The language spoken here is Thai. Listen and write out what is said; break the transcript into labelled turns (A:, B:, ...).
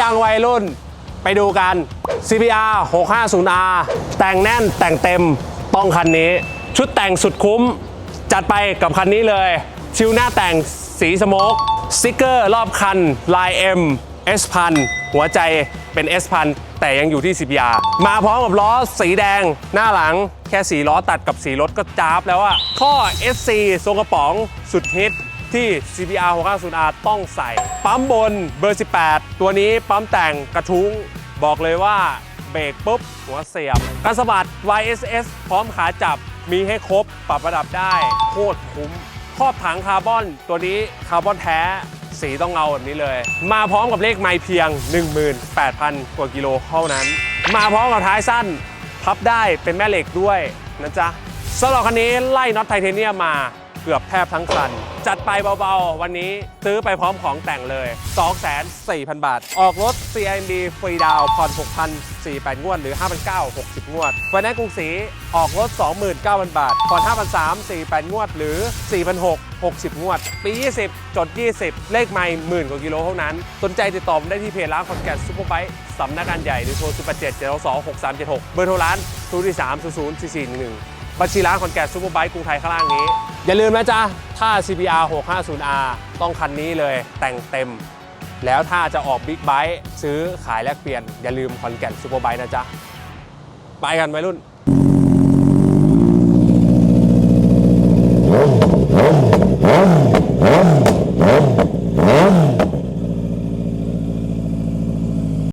A: ยังวัยรุ่น ไปดูกัน CBR 650R แต่งแน่นแต่งเต็มต้องคันนี้ ชุดแต่งสุดคุ้ม จัดไปกับคันนี้เลย ชิวหน้าแต่งสีสโมกสติกเกอร์รอบคันลาย M S พันหัวใจเป็น S พันแต่ยังอยู่ที่ CBR มาพร้อมกับล้อสีแดงหน้าหลังแค่สีล้อตัดกับสีรถก็จ้าบแล้วอะข้อ SC ทรงกระป๋องสุดฮิต ที่ CBR 650R ต้องใส่ ปั๊มบนเบอร์ 18 ตัวนี้ปั๊มแต่งกระทุ้ง บอกเลยว่าเบรกปุ๊บ หัวเสียบการสะบัด YSS พร้อมขาจับมีให้ครบปรับระดับได้ โคตรคุ้มครอบถังคาร์บอน ตัวนี้คาร์บอนแท้สีต้องเงาแบบนี้เลย มาพร้อมกับเลขไมล์เพียง 18,000 กว่ากิโลเท่านั้น มาพร้อมกับท้ายสั้น พับได้เป็นแม่เหล็กด้วยนะจ๊ะสำหรับคันนี้ไล่น็อตไทเทเนียมมา กือบแทบทั้งคัน จัดไปเบาๆ วันนี้ซื้อไปพร้อมของแต่งเลย2,400,000 บาท ออกรถ CIMB ฟรีดาวผ่อน6,048 งวด หรือ 5,960 งวดไวันนั้กรุงศรีออกรถ 29,000 บาทผ่อน5,348 งวด หรือ 4,660 งวด ปี 20 จด 20 เลขไม่หมื่นกว่ากิโลเท่านั้น สนใจติดต่อมได้ที่เพจร้านคอนแกนซูเปอร์ไบค์สำนักงานใหญ่หรือโทร 0 8 7 7 2 6 3 7 6 เบอร์โทรร้าน0 3 0 0 4 4 1 1บัญชีร้านคอนแกนซูเปอร์ไบค์กรุงไทยข้างล่างนี้ อย่าลืมนะจ๊ะ ถ้า CBR 650R ต้องคันนี้เลยแต่งเต็ม แล้วถ้าจะออกบิ๊กไบค์ซื้อขายแลกเปลี่ยน อย่าลืมคอนแกนซูเปอร์ไบค์นะจ๊ะ ไปกันวัยรุ่น